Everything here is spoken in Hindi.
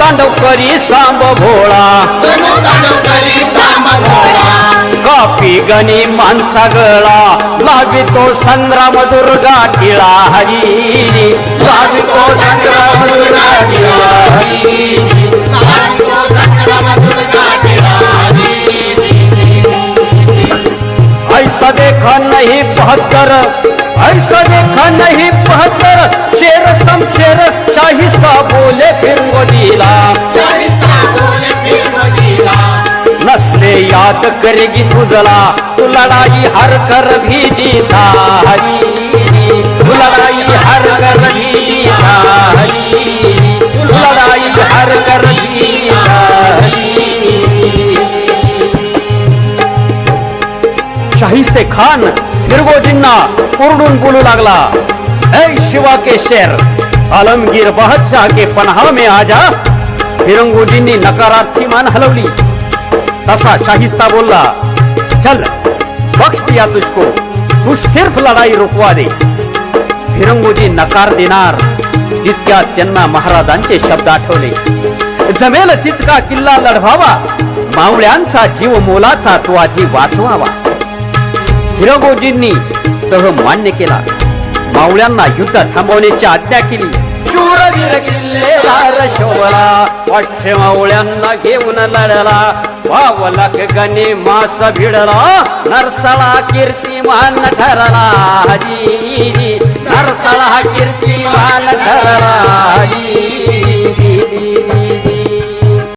तांडव करी सांब भोळा। कापी गणी माणसा गळा। लावितो संग्राम दुर्गा टिळा हरी। लावितो संग्राम दुर्गा टिळा हरी। लाडको संग्राम दुर्गा टिळारी ऐसा देखा नहीं बहत्तर ऐसा देखा नहीं बहत्तर शेर सम शेर शाहिस्ता बोले फिर वो नसले याद करेगी तुझला तू लड़ाई हर कर भी जीता हरी। तू लड़ाई हर कर भी जीता हरी। तू लड़ाई हर कर भी जीता शाहिस्ते खान फिरगोजींना ओरडून बोलू लागला। ऐ शिवा के शेर, आलमगीर बादशाह के पनाह में आजा। फिरंगोजींनी नकारार्थी मान हलवली तसा शाहिस्ता बोलला चल बख्श दिया तुझको तू सिर्फ लढाई रुकवा दे. फिरंगोजी नकार देणार जितक्या त्यांना महाराजांचे शब्द आठवले. जमेल तितका किल्ला लढवावा मावळ्यांचा जीव मोलाचा तो आजी वाचवावा. हिरंगोजींनी तह मान्य केला. मावळ्यांना युद्ध थांबवण्याची आज्ञा केली. शूरवीर किल्लेदार शोभला पाचशे मावळ्यांना घेऊन लढला. वावला गणे मास भिडला नरसळा कीर्तिमान ठरला हरी